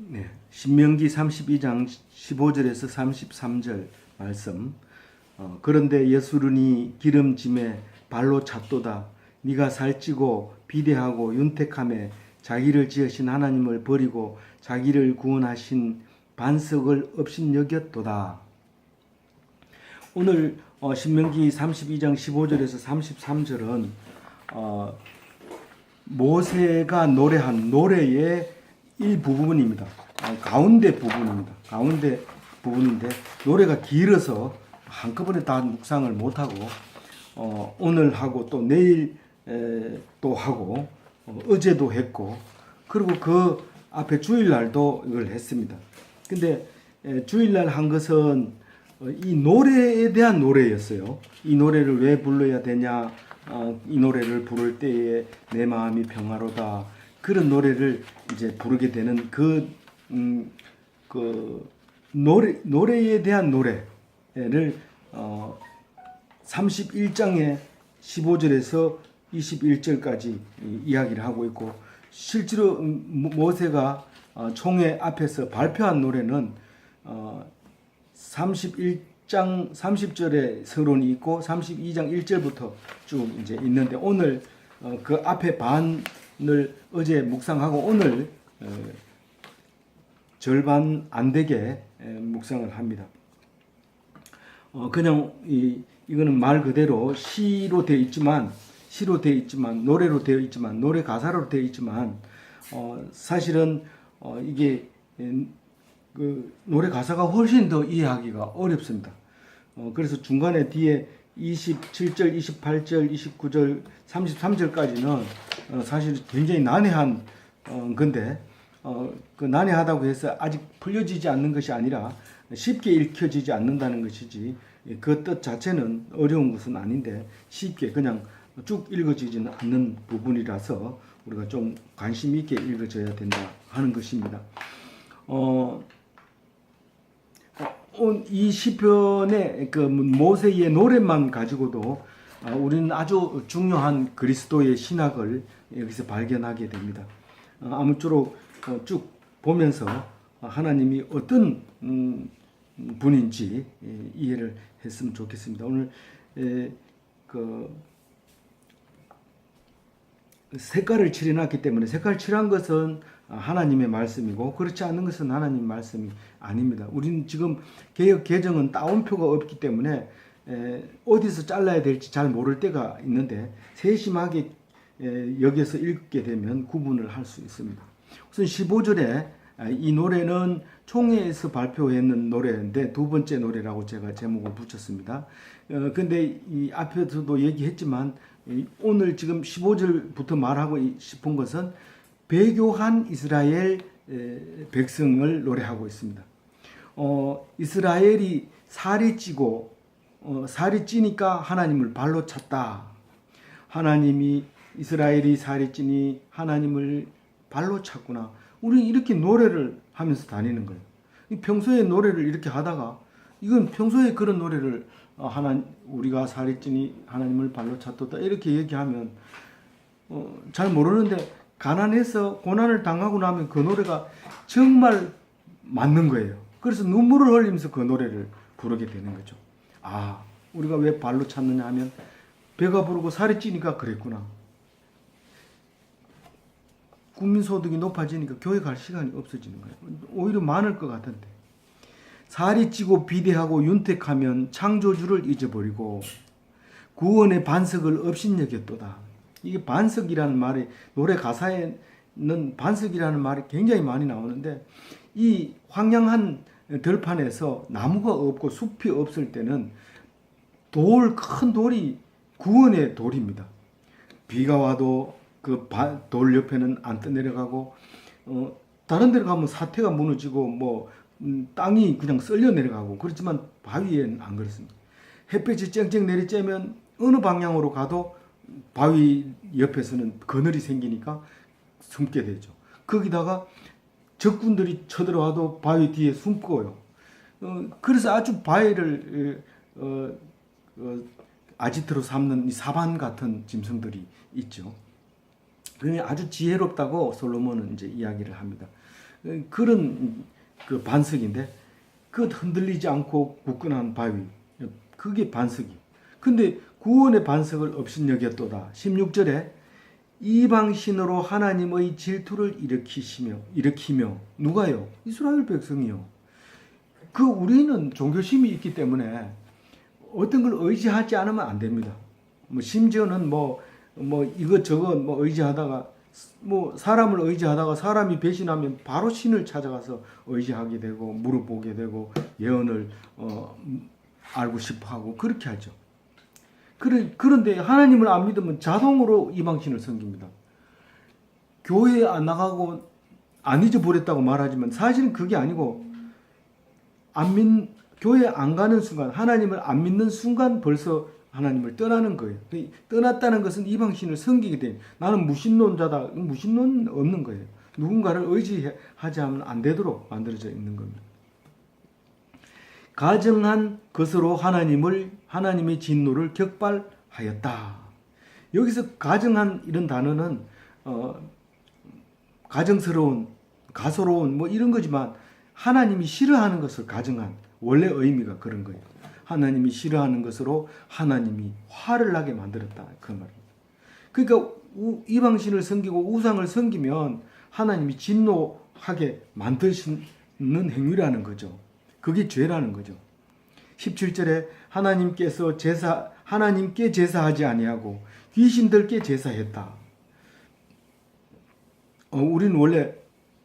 네. 신명기 32장 15절에서 33절 말씀. 어, 그런데 예수르니 기름짐에 발로 찼도다. 네가 살찌고 비대하고 윤택함에 자기를 지으신 하나님을 버리고 자기를 구원하신 반석을 업신여겼도다. 오늘 어, 신명기 32장 15절에서 33절은 어, 모세가 노래한 노래의 일부분입니다. 아, 가운데 부분입니다. 가운데 부분인데 노래가 길어서 한꺼번에 다 묵상을 못하고 어, 오늘 하고 또 내일 에, 또 하고 어, 어제도 했고 그리고 그 앞에 주일날도 이걸 했습니다. 근데 에, 주일날 한 것은 어, 이 노래에 대한 노래였어요. 이 노래를 왜 불러야 되냐? 어, 이 노래를 부를 때에 내 마음이 평화로다. 그런 노래를 이제 부르게 되는 그, 음, 그 노래, 노래에 대한 노래를 어, 31장의 15절에서 21절까지 이야기를 하고 있고 실제로 음, 모- 모세가 어, 총회 앞에서 발표한 노래는 어, 31장 30절에 서론이 있고 32장 1절부터 쭉 이제 있는데 오늘 어, 그 앞에 반 을 어제 묵상하고 오늘 어, 절반 안 되게 에, 묵상을 합니다. 어, 그냥 이 이거는 말 그대로 시로 되어 있지만 시로 되어 있지만 노래로 되어 있지만 노래 가사로 되어 있지만 어, 사실은 어, 이게 에, 그 노래 가사가 훨씬 더 이해하기가 어렵습니다. 어, 그래서 중간에 뒤에 27절, 28절, 29절, 33절까지는 어, 사실 굉장히 난해한 어, 건데 어, 그 난해하다고 해서 아직 풀려지지 않는 것이 아니라 쉽게 읽혀지지 않는다는 것이지 그 뜻 자체는 어려운 것은 아닌데 쉽게 그냥 쭉 읽어지지는 않는 부분이라서 우리가 좀 관심 있게 읽어져야 된다 하는 것입니다. 어, 어, 이 시편의 그 모세의 노래만 가지고도 어, 우리는 아주 중요한 그리스도의 신학을 여기서 발견하게 됩니다. 어, 아무쪼록 어, 쭉 보면서 하나님이 어떤 음, 분인지 예, 이해를 했으면 좋겠습니다. 오늘 에, 그 색깔을 칠해놨기 때문에 색깔 칠한 것은 하나님의 말씀이고 그렇지 않은 것은 하나님 말씀이 아닙니다. 우리는 지금 개혁 개정은 따옴표가 없기 때문에 에, 어디서 잘라야 될지 잘 모를 때가 있는데 세심하게 에, 여기서 읽게 되면 구분을 할 수 있습니다. 우선 15절에 아, 이 노래는 총회에서 발표했는 노래인데 두 번째 노래라고 제가 제목을 붙였습니다. 어, 근데 이 앞에서도 얘기했지만 이 오늘 지금 15절부터 말하고 싶은 것은 배교한 이스라엘 에, 백성을 노래하고 있습니다. 어, 이스라엘이 살이 찌고 어, 살이 찌니까 하나님을 발로 찼다. 하나님이 이스라엘이 살이 찌니 하나님을 발로 찼구나. 우리는 이렇게 노래를 하면서 다니는 거예요. 이 평소에 노래를 이렇게 하다가 이건 평소에 그런 노래를 어, 하나 우리가 살이 찌니 하나님을 발로 찼도다 이렇게 얘기하면 어, 잘 모르는데 가난해서 고난을 당하고 나면 그 노래가 정말 맞는 거예요. 그래서 눈물을 흘리면서 그 노래를 부르게 되는 거죠. 아, 우리가 왜 발로 찼느냐 하면 배가 부르고 살이 찌니까 그랬구나. 국민소득이 높아지니까 교회 갈 시간이 없어지는 거예요. 오히려 많을 것 같은데. 살이 찌고 비대하고 윤택하면 창조주를 잊어버리고 구원의 반석을 업신여겼도다. 이게 반석이라는 말이 노래 가사에는 반석이라는 말이 굉장히 많이 나오는데 이 황량한 들판에서 나무가 없고 숲이 없을 때는 돌, 큰 돌이 구원의 돌입니다. 비가 와도 그 돌 옆에는 안 떠내려가고, 어, 다른 데로 가면 사태가 무너지고, 뭐, 음, 땅이 그냥 쓸려 내려가고, 그렇지만 바위에는 안 그렇습니다. 햇볕이 쨍쨍 내리쬐면 어느 방향으로 가도 바위 옆에서는 그늘이 생기니까 숨게 되죠. 거기다가 적군들이 쳐들어와도 바위 뒤에 숨고요. 어, 그래서 아주 바위를 어, 어, 아지트로 삼는 이 사반 같은 짐승들이 있죠. 그게 아주 지혜롭다고 솔로몬은 이제 이야기를 합니다. 어, 그런 그 반석인데 그 흔들리지 않고 굳건한 바위 그게 반석이. 근데 구원의 반석을 업신여겼도다. 16절에 이방신으로 하나님의 질투를 일으키시며 일으키며 누가요? 이스라엘 백성이요. 그 우리는 종교심이 있기 때문에 어떤 걸 의지하지 않으면 안 됩니다. 뭐 심지어는 뭐뭐 이것 저것 뭐 의지하다가 뭐 사람을 의지하다가 사람이 배신하면 바로 신을 찾아가서 의지하게 되고 물어보게 되고 예언을 어 알고 싶어하고 그렇게 하죠. 그런 그런데 하나님을 안 믿으면 자동으로 이방신을 섬깁니다. 교회에 안 나가고 안 잊어버렸다고 말하지만 사실은 그게 아니고 안 믿, 교회 안 가는 순간, 하나님을 안 믿는 순간 벌써 하나님을 떠나는 거예요. 그 떠났다는 것은 이방신을 섬기게 돼. 나는 무신론자다. 무신론 없는 거예요. 누군가를 의지하지 않으면 안 되도록 만들어져 있는 겁니다. 가정한 것으로 하나님을 하나님의 진노를 격발하였다. 여기서 가정한 이런 단어는 어, 가정스러운, 가소로운 뭐 이런 거지만 하나님이 싫어하는 것을 가정한 원래 의미가 그런 거예요. 하나님이 싫어하는 것으로 하나님이 화를 나게 만들었다 그 말입니다. 그러니까 우, 이방신을 섬기고 우상을 섬기면 하나님이 진노하게 만드시는 행위라는 거죠. 그게 죄라는 거죠. 17절에 하나님께서 제사 하나님께 제사하지 아니하고 귀신들께 제사했다. 어, 우리는 원래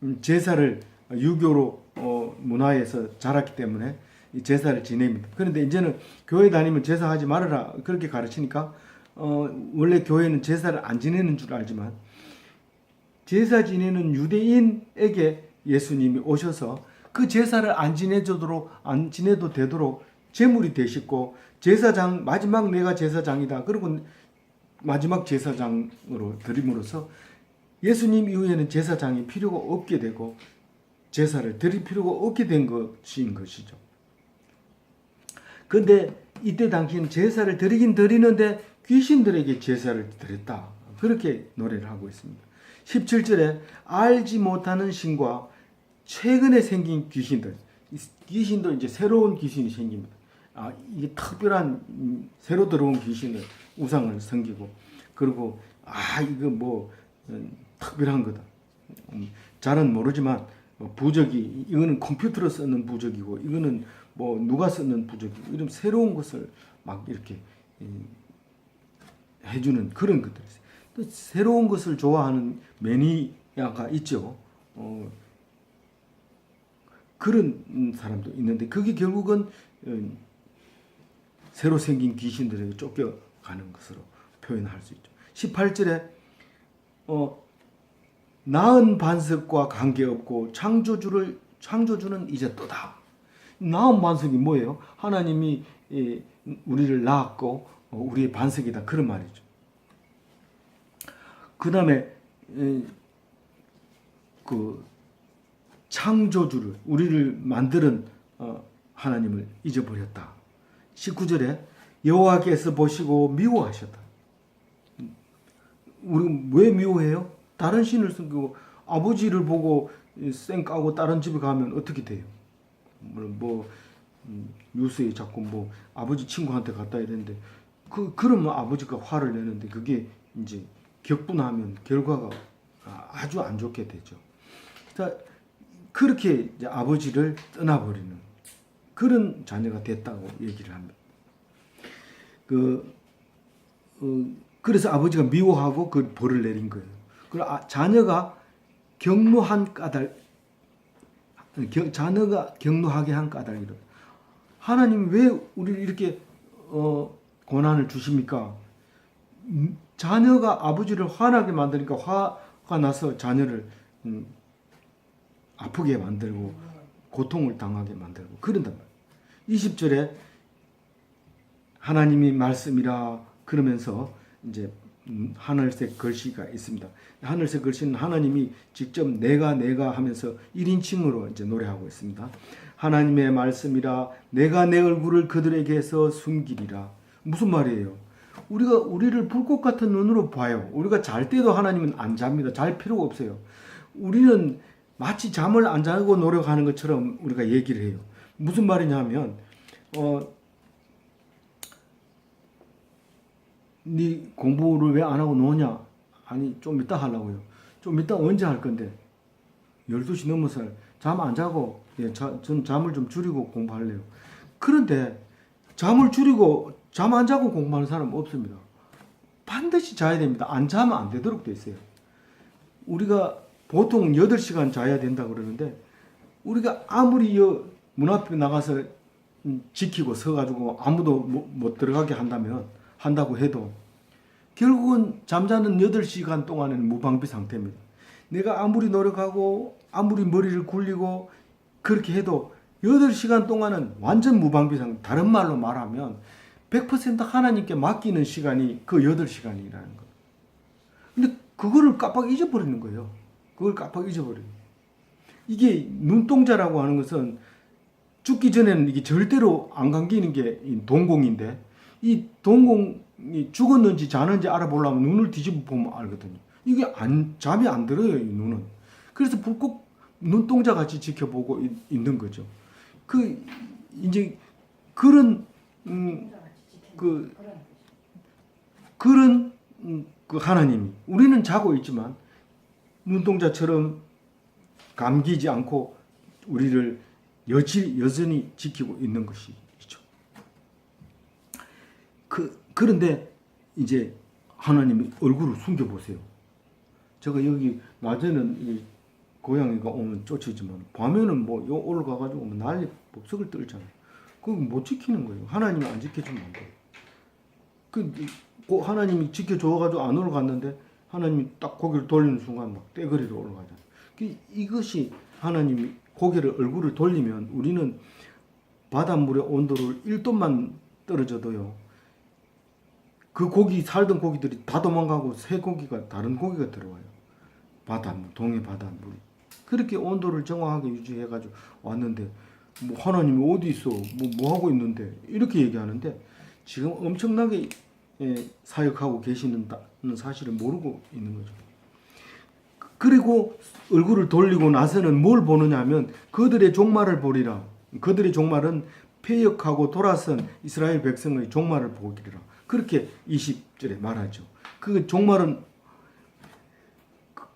음, 제사를 유교로 어, 문화에서 자랐기 때문에 이 제사를 지냅니다. 그런데 이제는 교회 다니면 제사하지 말아라 그렇게 가르치니까 어, 원래 교회는 제사를 안 지내는 줄 알지만 제사 지내는 유대인에게 예수님이 오셔서 그 제사를 안 지내도록 안 지내도 되도록 제물이 되시고 제사장 마지막 내가 제사장이다. 그리고 마지막 제사장으로 드림으로써 예수님 이후에는 제사장이 필요가 없게 되고 제사를 드릴 필요가 없게 된 것인 것이죠. 근데 이때 당시는 제사를 드리긴 드리는데 귀신들에게 제사를 드렸다. 그렇게 노래를 하고 있습니다. 17절에 알지 못하는 신과 최근에 생긴 귀신들, 귀신도 이제 새로운 귀신이 생깁니다. 아, 이게 특별한 음, 새로 들어온 귀신을 우상을 섬기고 그리고 아 이거 뭐 음, 특별한 거다. 음, 잘은 모르지만 뭐 부적이 이거는 컴퓨터로 쓰는 부적이고 이거는 뭐 누가 쓰는 부적이고 이런 새로운 것을 막 이렇게 음, 해주는 그런 것들. 또 새로운 것을 좋아하는 매니아가 있죠. 어, 그런 사람도 있는데 그게 결국은 음, 새로 생긴 귀신들에게 쫓겨가는 것으로 표현할 수 있죠. 18절에 어, 나은 반석과 관계없고 창조주를 창조주는 이제 또다. 나은 반석이 뭐예요? 하나님이 예, 우리를 낳았고 어, 우리의 반석이다 그런 말이죠. 그 다음에 그 창조주를 우리를 만드는 어, 하나님을 잊어버렸다. 19절에 여호와께서 보시고 미워하셨다. 우리 왜 미워해요? 다른 신을 섬기고 아버지를 보고 쌩 까고 다른 집에 가면 어떻게 돼요? 뭐 음, 뉴스에 자꾸 뭐 아버지 친구한테 갔다 되는데 그 그러면 아버지가 화를 내는데 그게 이제 격분하면 결과가 아주 안 좋게 되죠. 자 그렇게 이제 아버지를 떠나버리는 그런 자녀가 됐다고 얘기를 합니다. 그 어, 그래서 아버지가 미워하고 그 벌을 내린 거예요. 그리고 아, 자녀가 경노한 까닭, 겨, 자녀가 경노하게 한 까닭이로. 하나님 왜 우리를 이렇게 어, 고난을 주십니까? 음, 자녀가 아버지를 화나게 만드니까 화가 나서 자녀를 음, 아프게 만들고 고통을 당하게 만들고 그런단 말이에요. 20절에 하나님이 말씀이라 그러면서 이제 음, 하늘색 글씨가 있습니다. 하늘색 글씨는 하나님이 직접 내가 내가 하면서 1인칭으로 이제 노래하고 있습니다. 하나님의 말씀이라 내가 내 얼굴을 그들에게서 숨기리라. 무슨 말이에요? 우리가 우리를 불꽃 같은 눈으로 봐요. 우리가 잘 때도 하나님은 안 잡니다. 잘 필요가 없어요. 우리는 마치 잠을 안 자고 노력하는 것처럼 우리가 얘기를 해요. 무슨 말이냐면 어, 네 공부를 왜 안 하고 노냐? 아니 좀 이따 하려고요. 좀 이따 언제 할 건데? 12시 넘어서 잠 안 자고 예, 자, 전 잠을 좀 줄이고 공부할래요. 그런데 잠을 줄이고 잠 안 자고 공부하는 사람 없습니다. 반드시 자야 됩니다. 안 자면 안 되도록 돼 있어요. 우리가 보통 8시간 자야 된다 그러는데 우리가 아무리 여, 문 앞에 나가서 음, 지키고 서가지고 아무도 못, 못 들어가게 한다면 한다고 해도 결국은 잠자는 8시간 동안은 무방비 상태입니다. 내가 아무리 노력하고 아무리 머리를 굴리고 그렇게 해도 8시간 동안은 완전 무방비 상태. 다른 말로 말하면 100% 하나님께 맡기는 시간이 그 8시간이라는 거. 근데 그거를 깜빡 잊어버리는 거예요. 그걸 깜빡 잊어버려요. 이게 눈동자라고 하는 것은 죽기 전에는 이게 절대로 안 감기는 게이 동공인데 이 동공이 죽었는지 자는지 알아보려면 눈을 뒤집어 보면 알거든요. 이게 안 잠이 안 들어요, 이 눈은. 그래서 불꼭 눈동자 같이 지켜보고 있, 있는 거죠. 그 이제 그런 음, 그 그런 음, 그 하나님이 우리는 자고 있지만 눈동자처럼 감기지 않고 우리를 여지, 여전히 지키고 있는 것이죠. 그 그런데 이제 하나님이 얼굴을 숨겨 보세요. 제가 여기 낮에는 이 고양이가 오면 쫓지만 밤에는 뭐 요 올라가 가지고 뭐 난리 법석을 떨잖아요. 그거 못 지키는 거예요. 하나님이 안 지켜주면 안 돼요. 그, 그 하나님이 지켜줘가지고 안 올라갔는데 하나님이 딱 고개를 돌리는 순간 막 떼거리로 올라가잖아요. 그 이것이 하나님이 고개를 얼굴을 돌리면 우리는 바닷물의 온도를 1도만 떨어져도요. 그 고기 살던 고기들이 다 도망가고 새 고기가 다른 고기가 들어와요. 바닷물, 동해 바닷물. 그렇게 온도를 정확하게 유지해 가지고 왔는데 뭐 하나님이 어디 있어? 뭐, 뭐 하고 있는데? 이렇게 얘기하는데 지금 엄청나게 예, 사역하고 계시는 다- 사실을 모르고 있는 거죠. 그리고 얼굴을 돌리고 나서는 뭘 보느냐 하면 그들의 종말을 보리라. 그들의 종말은 폐역하고 돌아선 이스라엘 백성의 종말을 보기리라. 그렇게 20절에 말하죠. 그 종말은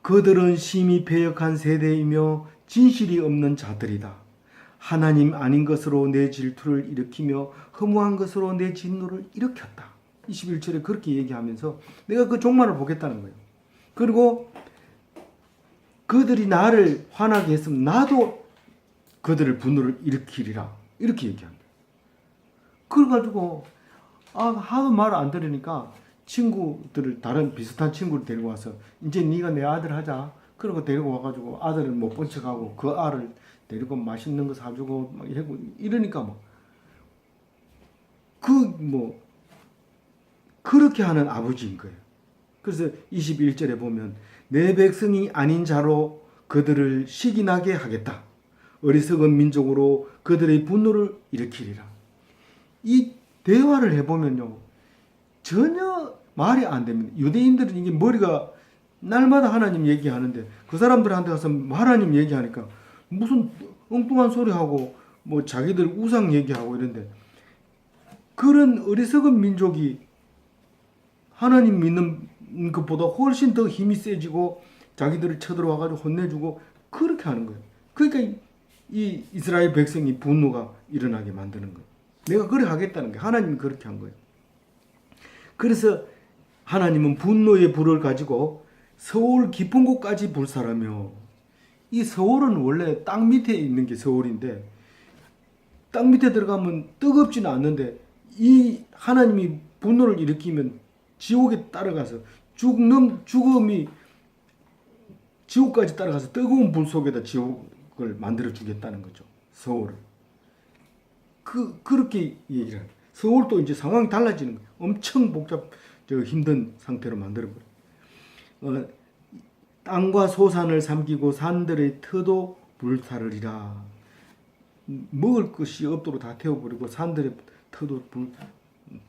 그들은 심히 패역한 세대이며 진실이 없는 자들이다. 하나님 아닌 것으로 내 질투를 일으키며 허무한 것으로 내 진노를 일으켰다. 21절에 그렇게 얘기하면서 내가 그 종말을 보겠다는 거예요. 그리고 그들이 나를 화나게 했으면 나도 그들을 분노를 일으키리라. 이렇게 얘기합니다. 그래가지고 아 하도 말안 들으니까 친구들을 다른 비슷한 친구를 데리고 와서 이제 네가 내 아들 하자. 그러고 데리고 와가지고 아들은 못본 척하고 그 아를 데리고 맛있는 거 사주고 막 이러니까 뭐 그 뭐 그렇게 하는 아버지인 거예요. 그래서 21절에 보면 내 백성이 아닌 자로 그들을 시기나게 하겠다. 어리석은 민족으로 그들의 분노를 일으키리라. 이 대화를 해보면요. 전혀 말이 안 됩니다. 유대인들은 이게 머리가 날마다 하나님 얘기하는데 그 사람들한테 가서 하나님 얘기하니까 무슨 엉뚱한 소리 하고 뭐 자기들 우상 얘기하고 이런데 그런 어리석은 민족이 하나님 믿는 것보다 훨씬 더 힘이 세지고 자기들을 쳐들어와 가지고 혼내주고 그렇게 하는 거예요. 그러니까 이 이스라엘 백성이 분노가 일어나게 만드는 거예요. 내가 그래 하겠다는 게 하나님이 그렇게 한 거예요. 그래서 하나님은 분노의 불을 가지고 서울 깊은 곳까지 불사라며 이 서울은 원래 땅 밑에 있는 게 서울인데 땅 밑에 들어가면 뜨겁지는 않는데 이 하나님이 분노를 일으키면 지옥에 따라가서 죽는 죽음이 지옥까지 따라가서 뜨거운 불 속에다 지옥을 만들어 주겠다는 거죠. 서울을. 그 그렇게 얘기를 해요. 서울도 이제 상황이 달라지는 거예요. 엄청 복잡 저 힘든 상태로 만들어 버려. 어, 땅과 소산을 삼키고 산들의 터도 불타르리라. 먹을 것이 없도록 다 태워버리고 산들의 터도 불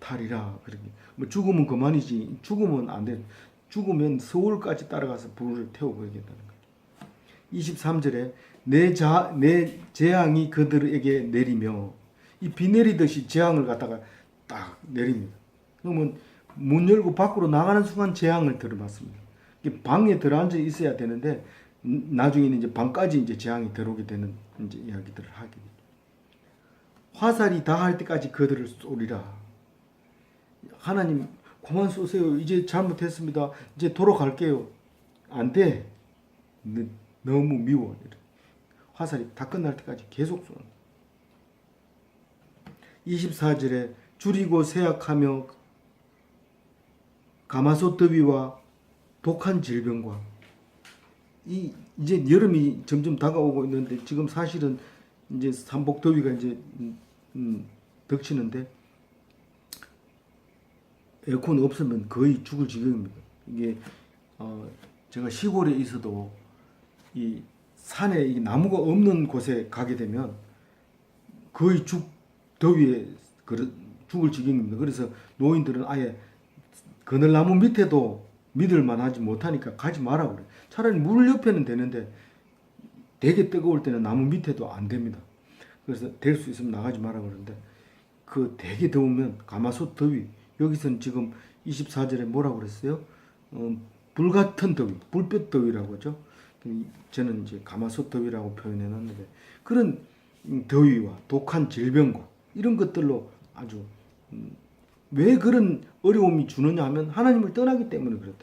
탈이라 그렇게 뭐 죽으면 그만이지 죽으면 안 돼. 죽으면 서울까지 따라가서 불을 태우고 그러겠다는 거죠. 23절에 내, 자, 내 재앙이 그들에게 내리며 이 비 내리듯이 재앙을 갖다가 딱 내립니다. 그러면 문 열고 밖으로 나가는 순간 재앙을 들어봤습니다. 방에 들어앉아 있어야 되는데 음, 나중에는 이제 방까지 이제 재앙이 들어오게 되는 이제 이야기들을 하게 되죠. 화살이 다 할 때까지 그들을 쏘리라. 하나님 그만 쏘세요. 이제 잘못했습니다. 이제 돌아갈게요. 안 돼. 너- 너무 미워. 화살이 다 끝날 때까지 계속 쏘는. 24절에 줄이고 세약하며 가마솥 더위와 독한 질병과 이 이제 여름이 점점 다가오고 있는데 지금 사실은 이제 삼복 더위가 이제 음, 음, 덕치는데 에어컨 없으면 거의 죽을 지경입니다. 이게 어, 제가 시골에 있어도 이 산에 이 나무가 없는 곳에 가게 되면 거의 죽 더위에 죽을 지경입니다. 그래서 노인들은 아예 그늘나무 밑에도 믿을 만 하지 못하니까 가지 마라 그래. 차라리 물 옆에는 되는데 되게 뜨거울 때는 나무 밑에도 안 됩니다. 그래서 될 수 있으면 나가지 마라 그러는데 그 되게 더우면 가마솥 더위 여기서는 지금 24절에 뭐라고 그랬어요? 어, 불같은 더위, 불볕 더위라고 하죠. 저는 이제 가마솥 더위라고 표현해 놨는데 그런 음, 더위와 독한 질병과 이런 것들로 아주 음, 왜 그런 어려움이 주느냐 하면 하나님을 떠나기 때문에 그렇다.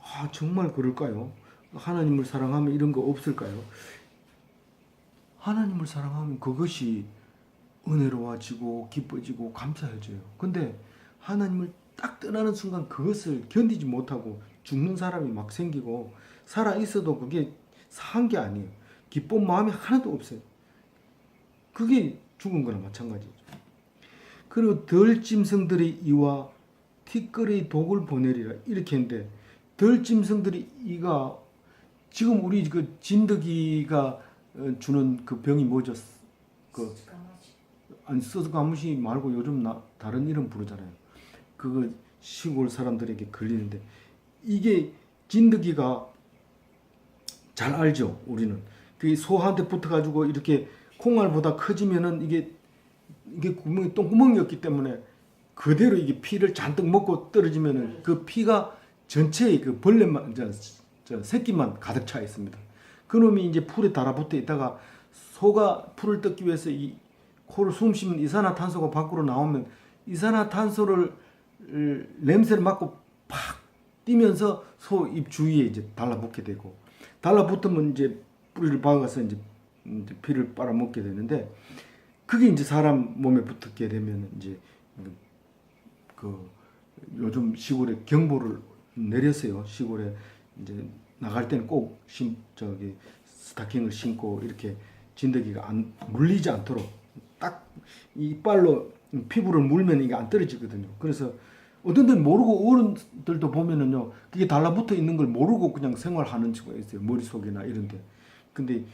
아 정말 그럴까요? 하나님을 사랑하면 이런 거 없을까요? 하나님을 사랑하면 그것이 은혜로워지고 기뻐지고 감사해져요. 근데 하나님을 딱 떠나는 순간 그것을 견디지 못하고 죽는 사람이 막 생기고 살아 있어도 그게 사한 게 아니에요. 기쁜 마음이 하나도 없어요. 그게 죽은 거나 마찬가지죠. 그리고 덜 짐승들이 이와 티끌의 독을 보내리라 이렇게 했는데 덜 짐승들이 이가 지금 우리 그 진드기가 어, 주는 그 병이 뭐죠? 그 아니 서스가무시 말고 요즘 나, 다른 이름 부르잖아요. 그거 시골 사람들에게 걸리는데 이게 진드기가 잘 알죠. 우리는 그 소한테 붙어가지고 이렇게 콩알보다 커지면은 이게 이게 구멍이 똥구멍이었기 때문에 그대로 이게 피를 잔뜩 먹고 떨어지면은 그 피가 전체에 그 벌레만 저, 저 새끼만 가득 차 있습니다. 그놈이 이제 풀에 달아붙어 있다가 소가 풀을 뜯기 위해서 이 코를 숨 쉬면 이산화탄소가 밖으로 나오면 이산화탄소를 을, 냄새를 맡고 팍 뛰면서 소 입 주위에 이제 달라붙게 되고 달라붙으면 이제 뿌리를 박아서 이제, 이제 피를 빨아먹게 되는데 그게 이제 사람 몸에 붙게 되면 이제 그 요즘 시골에 경보를 내렸어요. 시골에 이제 나갈 때는 꼭 신, 저기 스타킹을 신고 이렇게 진드기가 안 물리지 않도록 딱 이빨로 피부를 물면 이게 안 떨어지거든요. 그래서 어떤 데는 모르고 어른들도 보면은요 그게 달라붙어 있는 걸 모르고 그냥 생활하는 친구가 있어요. 머릿속이나 이런데. 근데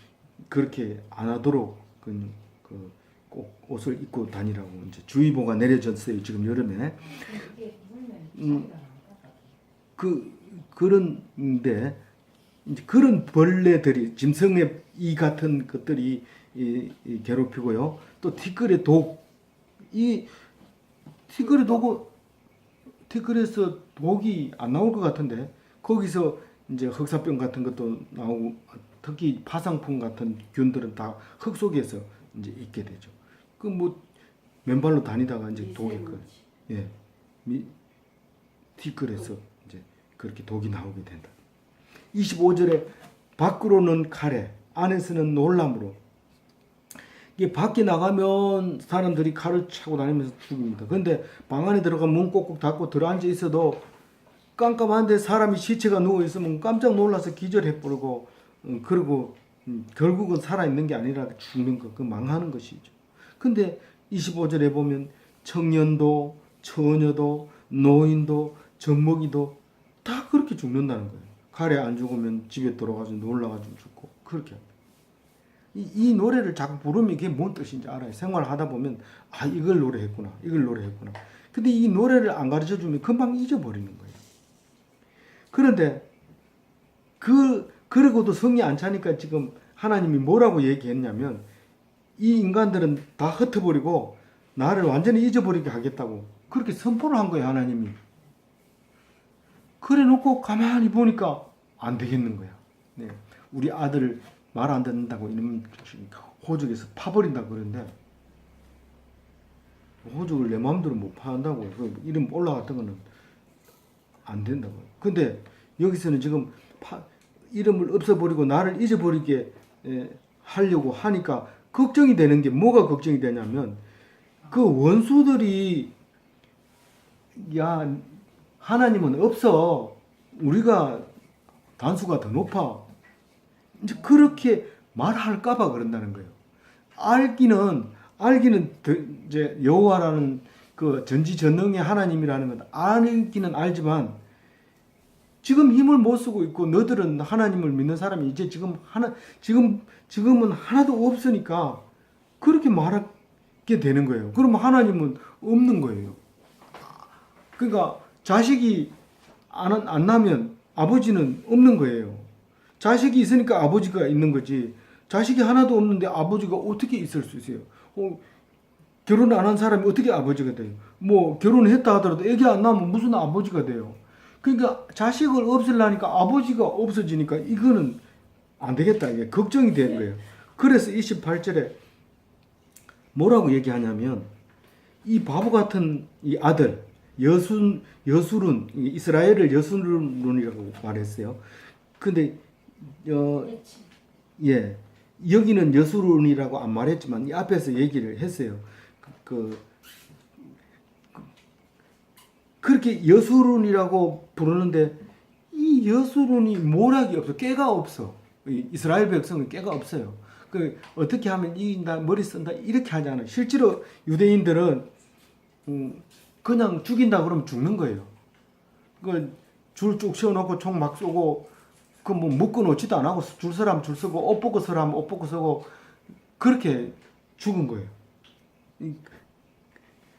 그렇게 안 하도록 그, 그, 꼭 옷을 입고 다니라고 이제 주의보가 내려졌어요 지금 여름에. 음, 그 그런데 이제 그런 벌레들이 짐승의 이 같은 것들이 이, 이 괴롭히고요. 또 티끌의 독, 이 티끌의 독은 티끌에서 독이 안 나올 것 같은데 거기서 이제 흑사병 같은 것도 나오고 특히 파상풍 같은 균들은 다 흙 속에서 이제 있게 되죠. 그 뭐 맨발로 다니다가 이제 독이 그 예, 미, 티끌에서 이제 그렇게 독이 나오게 된다. 25절에 밖으로는 칼에 안에서는 놀람으로 이게 밖에 나가면 사람들이 칼을 차고 다니면서 죽입니다. 근데 방 안에 들어가면 문 꼭꼭 닫고 들어앉아 있어도 깜깜한데 사람이 시체가 누워 있으면 깜짝 놀라서 기절해 버리고 음, 그리고 음, 결국은 살아 있는 게 아니라 죽는 거, 그 망하는 것이죠. 근데 25절에 보면 청년도 처녀도 노인도 젖먹이도 다 그렇게 죽는다는 거예요. 칼에 안 죽으면 집에 돌아가서 놀라가지고 죽고 그렇게. 이, 이 노래를 자꾸 부르면 이게 뭔 뜻인지 알아요. 생활하다 보면 아 이걸 노래했구나, 이걸 노래했구나. 근데 이 노래를 안 가르쳐 주면 금방 잊어버리는 거예요. 그런데 그 그러고도 성이 안 차니까 지금 하나님이 뭐라고 얘기했냐면 이 인간들은 다 흩어버리고 나를 완전히 잊어버리게 하겠다고 그렇게 선포를 한 거예요 하나님이. 그래 놓고 가만히 보니까 안 되겠는 거야. 네. 우리 아들 말 안 듣는다고 이놈 호적에서 파버린다 그러는데 호적을 내 마음대로 못 파한다고 그 이름 올라갔던 거는 안 된다고. 근데 여기서는 지금 파, 이름을 없애버리고 나를 잊어버리게 에, 하려고 하니까 걱정이 되는 게 뭐가 걱정이 되냐면 그 원수들이 야 하나님은 없어 우리가 단수가 더 높아 이제 그렇게 말할까봐 그런다는 거예요. 알기는 알기는 더 이제 여호와라는 그 전지전능의 하나님이라는 건 알기는 알지만 지금 힘을 못 쓰고 있고 너들은 하나님을 믿는 사람이 이제 지금 하나 지금 지금은 하나도 없으니까 그렇게 말하게 되는 거예요. 그러면 하나님은 없는 거예요. 그러니까 자식이 안, 안 나면 아버지는 없는 거예요. 자식이 있으니까 아버지가 있는 거지. 자식이 하나도 없는데 아버지가 어떻게 있을 수 있어요? 어, 결혼 안 한 사람이 어떻게 아버지가 돼요? 뭐 결혼했다 하더라도 애기 안 나면 무슨 아버지가 돼요? 그러니까 자식을 없애려니까 아버지가 없어지니까 이거는 안 되겠다. 이게 걱정이 되는 거예요. 그래서 28절에 뭐라고 얘기하냐면 이 바보 같은 이 아들 여순 여술은 이스라엘을 여술론이라고 말했어요. 근데 어, 예 여기는 여술론이라고 안 말했지만 이 앞에서 얘기를 했어요. 그, 그 그렇게 여술론이라고 부르는데 이 여술론이 모락이 없어 깨가 없어 이 이스라엘 백성은 깨가 없어요. 그 어떻게 하면 이긴다 머리 쓴다 이렇게 하잖아요. 실제로 유대인들은 음, 그냥 죽인다 그러면 죽는 거예요. 그줄쭉 세워놓고 총 막 쏘고 그 뭐 묶어 놓지도 안 하고 줄 서라면 줄 서고 옷 벗고 서라면 옷 벗고 서고 그렇게 죽은 거예요. 이-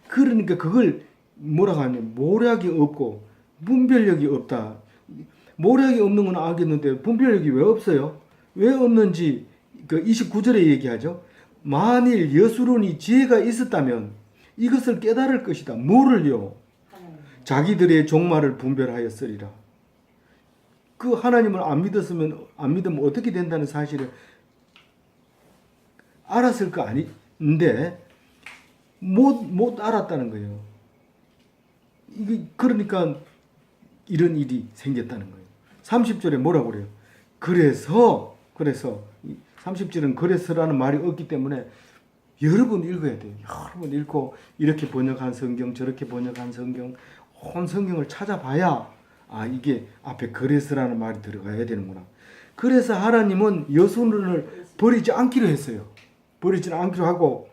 그러니까 그걸 뭐라고 하냐면 모략이 없고 분별력이 없다. 모략이 없는 건 알겠는데 분별력이 왜 없어요? 왜 없는지 그 29절에 얘기하죠. 만일 여수론이 지혜가 있었다면 이것을 깨달을 것이다. 뭐를요? 자기들의 종말을 분별하였으리라. 그 하나님을 안 믿었으면 안 믿으면 어떻게 된다는 사실을 알았을 거 아닌데 못 못 알았다는 거예요. 이게 그러니까 이런 일이 생겼다는 거예요. 30절에 뭐라고 그래요? 그래서 그래서 30절은 그래서라는 말이 없기 때문에 여러 번 읽어야 돼요. 여러 번 읽고 이렇게 번역한 성경 저렇게 번역한 성경 온 성경을 찾아봐야 아 이게 앞에 그래서라는 말이 들어가야 되는구나. 그래서 하나님은 여순을 버리지 않기로 했어요. 버리지 않기로 하고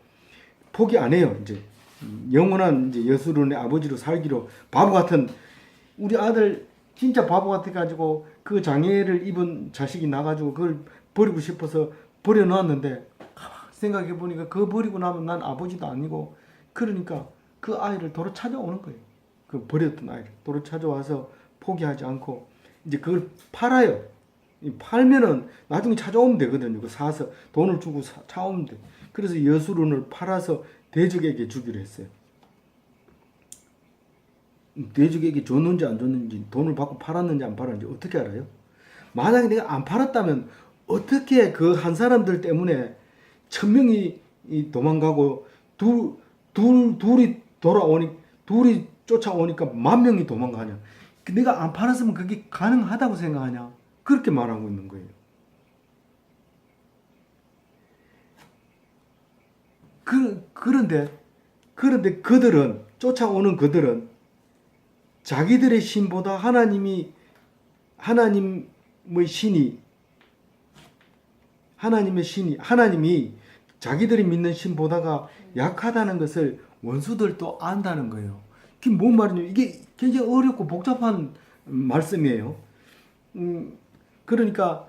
포기 안 해요. 이제 영원한 이제 여수론의 아버지로 살기로 바보 같은 우리 아들 진짜 바보 같아 가지고 그 장애를 입은 자식이 나가지고 그걸 버리고 싶어서 버려놨는데 생각해 보니까 그거 버리고 나면 난 아버지도 아니고 그러니까 그 아이를 도로 찾아오는 거예요. 그 버렸던 아이를 도로 찾아와서 포기하지 않고 이제 그걸 팔아요. 이 팔면은 나중에 찾아오면 되거든요. 그 사서 돈을 주고 사, 차오면 돼. 그래서 여수론을 팔아서 대적에게 주기로 했어요. 대적에게 줬는지 안 줬는지 돈을 받고 팔았는지 안 팔았는지 어떻게 알아요? 만약에 내가 안 팔았다면 어떻게 그 한 사람들 때문에 천 명이 이 도망가고 둘, 둘 둘이 돌아오니 둘이 쫓아오니까 만 명이 도망가냐? 내가 안 팔았으면 그게 가능하다고 생각하냐? 그렇게 말하고 있는 거예요. 그 그런데 그런데 그들은 쫓아오는 그들은 자기들의 신보다 하나님이 하나님의 신이 하나님의 신이 하나님이 자기들이 믿는 신보다가 약하다는 것을 원수들도 안다는 거예요. 그게 뭔 말이냐? 이게 굉장히 어렵고 복잡한 말씀이에요. 음, 그러니까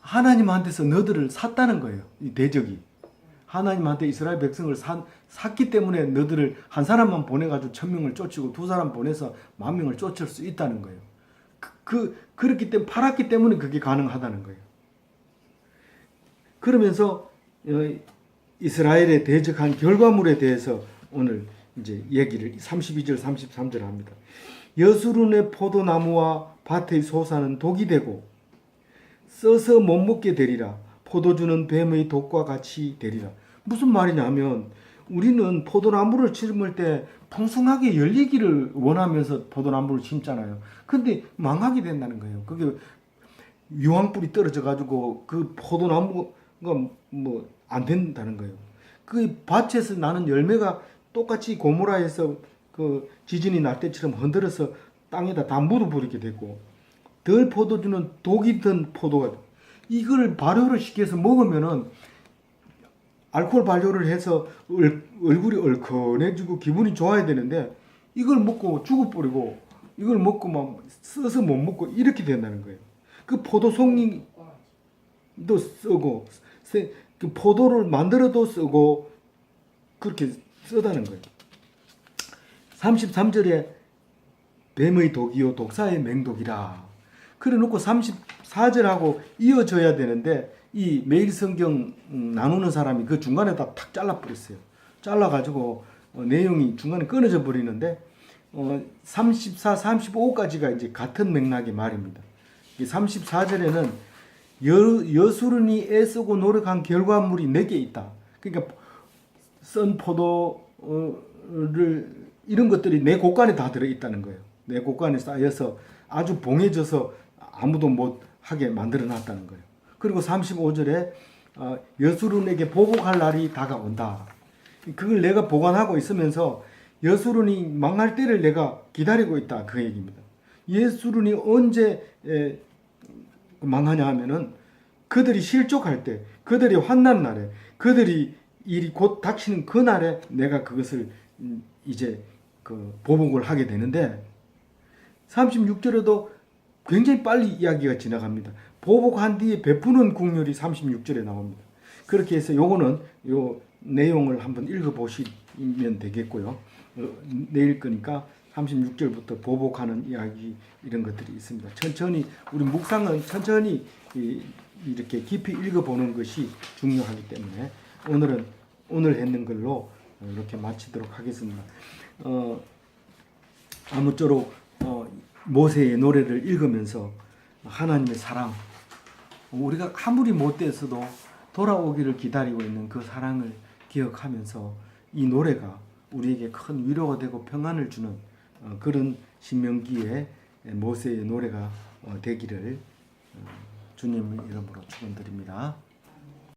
하나님한테서 너들을 샀다는 거예요. 이 대적이. 하나님한테 이스라엘 백성을 산, 샀기 때문에 너들을 한 사람만 보내가지고 천 명을 쫓고 두 사람 보내서 만 명을 쫓을 수 있다는 거예요. 그, 그 그렇기 때문에 팔았기 때문에 그게 가능하다는 거예요. 그러면서 어, 이스라엘에 대적한 결과물에 대해서 오늘 이제 얘기를 32절 33절 합니다. 여수룬의 포도나무와 밭의 소사는 독이 되고 써서 못 먹게 되리라. 포도주는 뱀의 독과 같이 되리라. 무슨 말이냐면 우리는 포도나무를 심을 때 풍성하게 열리기를 원하면서 포도나무를 심잖아요. 근데 망하게 된다는 거예요. 그게 유황불이 떨어져 가지고 그 포도나무 가뭐안 된다는 거예요. 그 밭에서 나는 열매가 똑같이 고무라에서 그 지진이 날 때처럼 흔들어서 땅에다 다 묻어버리게 되고 덜 포도주는 독이 든 포도가 돼. 이걸 발효를 시켜서 먹으면은 알코올 발효를 해서 얼, 얼굴이 얼큰해지고 기분이 좋아야 되는데 이걸 먹고 죽어버리고 이걸 먹고 막 써서 못 먹고 이렇게 된다는 거예요. 그 포도 송이도 쓰고 포도를 만들어도 쓰고 그렇게 쓰다는 거예요. 33절에 뱀의 독이요 독사의 맹독이라. 그래 놓고 34절하고 이어져야 되는데 이 매일 성경 음, 나누는 사람이 그 중간에다 탁 잘라 버렸어요. 잘라 가지고 어, 내용이 중간에 끊어져 버리는데 어, 34, 35까지가 이제 같은 맥락의 말입니다. 이 34절에는 여, 여수른이 애쓰고 노력한 결과물이 내게 있다. 그러니까 썬 포도를 이런 것들이 내 곳간에 다 들어 있다는 거예요. 내 곳간에 쌓여서 아주 봉해져서 아무도 못 하게 만들어 놨다는 거예요. 그리고 35절에 어, 여수른에게 보복할 날이 다가온다. 그걸 내가 보관하고 있으면서 여수른이 망할 때를 내가 기다리고 있다 그 얘기입니다. 예수른이 언제 에, 망하냐 하면은 그들이 실족할 때, 그들이 환난 날에, 그들이 일이 곧 닥치는 그 날에 내가 그것을 음, 이제 그 보복을 하게 되는데 36절에도 굉장히 빨리 이야기가 지나갑니다. 보복한 뒤에 베푸는 국률이 36절에 나옵니다. 그렇게 해서 요거는 요 내용을 한번 읽어 보시면 되겠고요. 어, 내일 거니까 36절부터 보복하는 이야기 이런 것들이 있습니다. 천천히 우리 묵상은 천천히 이, 이렇게 깊이 읽어보는 것이 중요하기 때문에 오늘은 오늘 했는 걸로 이렇게 마치도록 하겠습니다. 어, 아무쪼록 어, 모세의 노래를 읽으면서 하나님의 사랑 우리가 아무리 못돼서도 돌아오기를 기다리고 있는 그 사랑을 기억하면서 이 노래가 우리에게 큰 위로가 되고 평안을 주는 어, 그런 신명기의 모세의 노래가 어, 되기를 어, 주님 이름으로 축원드립니다.